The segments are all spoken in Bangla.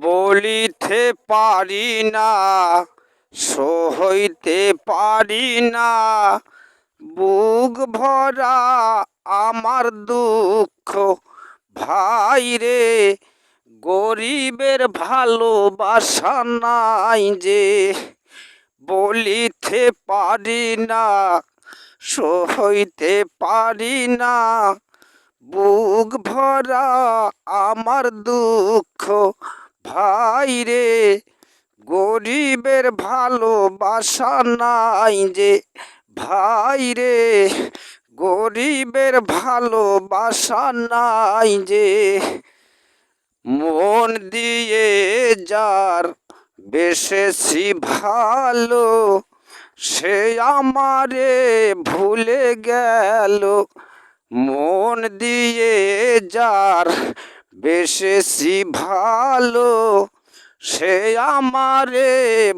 বলিতে পারি না সইতে পারি না। বুক ভরা আমার দুঃখ, ভাই রে, গরিবের ভালোবাসা নাই যে। বলিতে পারি না সইতে পারি না। বুক ভরা আমার দুঃখ ভাই রে, গরিবের ভালোবাসা নাই যে। ভাই রে, গরিবের ভালোবাসা নাই যে। মন দিয়ে যার বেশেছি ভালো, সে আমারে ভুলে গেল। মন দিয়ে যার বেশেছি ভালো, সে আমারে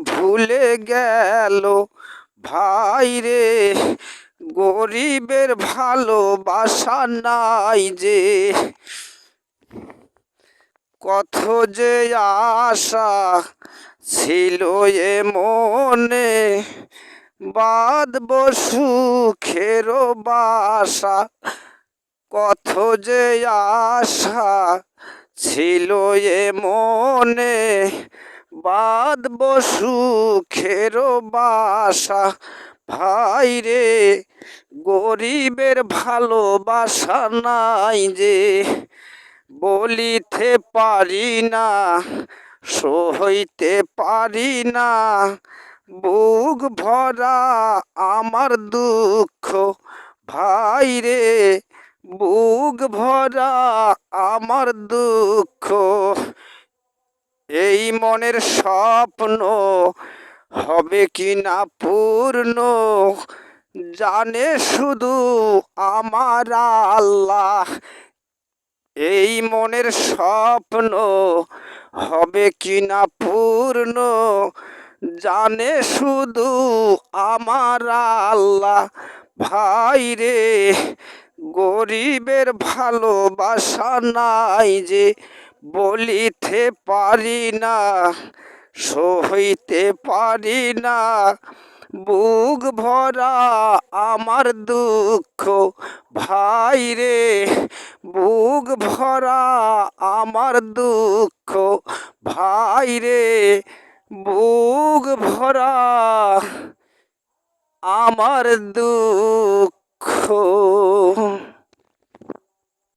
ভুলে গেল। ভাই রে, গরিবের ভালোবাসা নাই যে। কত যে আশা ছিল এ মনে, বাঁধব সুখের বাসা। কত যে আশা ছিল এ মনে, বাঁধব সুখের বাসা। ভাই রে, গরিবের ভালোবাসা নাই যে, বলিতে পারি না সহইতে পারি না। বুক ভরা আমার দুঃখ, ভাই রে বুক ভরা আমার দুঃখ। এই মনের স্বপ্ন হবে কি না পূর্ণ? জানে শুধু আমার আল্লাহ। এই মনের স্বপ্ন হবে কি না পূর্ণ? জানে শুধু আমার আল্লাহ। ভাই রে গরিবের ভালোবাসা নাই যে বলিতে পারি না, সহিতে পারি না। বুক ভরা আমার দুঃখ, ভাই রে, বুক ভরা আমার দুঃখ, ভাই রে, বুক ভরা আমার দুঃখ। 后。